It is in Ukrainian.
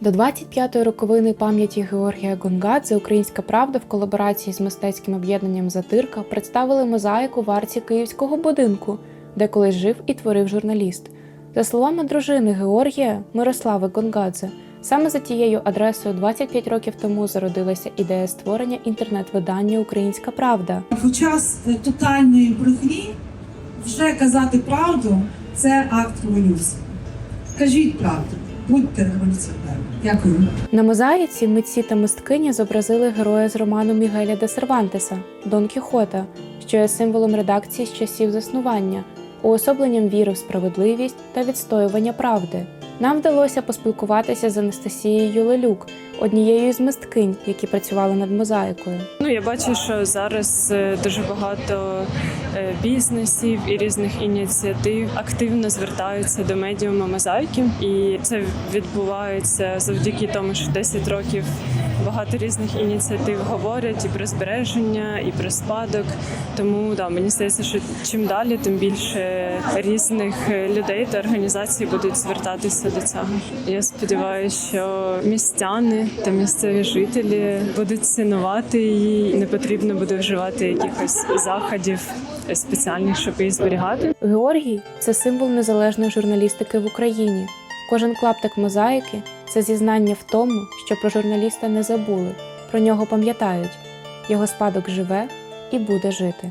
До 25-ї роковини пам'яті Георгія Гонгадзе Українська Правда в колаборації з мистецьким об'єднанням Затирка представили мозаїку в арці київського будинку, де колись жив і творив журналіст. За словами дружини Георгія Мирослави Гонгадзе, саме за тією адресою 25 років тому зародилася ідея створення інтернет-видання Українська Правда. В час тотальної брехні вже казати правду це акт революції. Скажіть правду, будьте революціонерами. Дякую. На мозаїці митці та мисткині зобразили героя з роману Мігеля де Сервантеса Дон Кіхота, що є символом редакції з часів заснування, уособленням віри в справедливість та відстоювання правди. Нам вдалося поспілкуватися з Анастасією Лелюк, однією з мисткинь, які працювали над мозаїкою. Ну я бачу, що зараз е, дуже багато е, бізнесів і різних ініціатив активно звертаються до медіума мозаїки, і це відбувається завдяки тому, що 10 років багато різних ініціатив говорять і про збереження, і про спадок. Тому да, мені здається, що чим далі, тим більше різних е, людей та організацій будуть звертатися до цього. Я сподіваюся, що містяни та місцеві жителі будуть цінувати її. Не потрібно буде вживати якихось заходів спеціальних, щоб її зберігати. Георгій це символ незалежної журналістики в Україні. Кожен клаптик мозаїки це зізнання в тому, що про журналіста не забули, про нього пам'ятають. Його спадок живе і буде жити.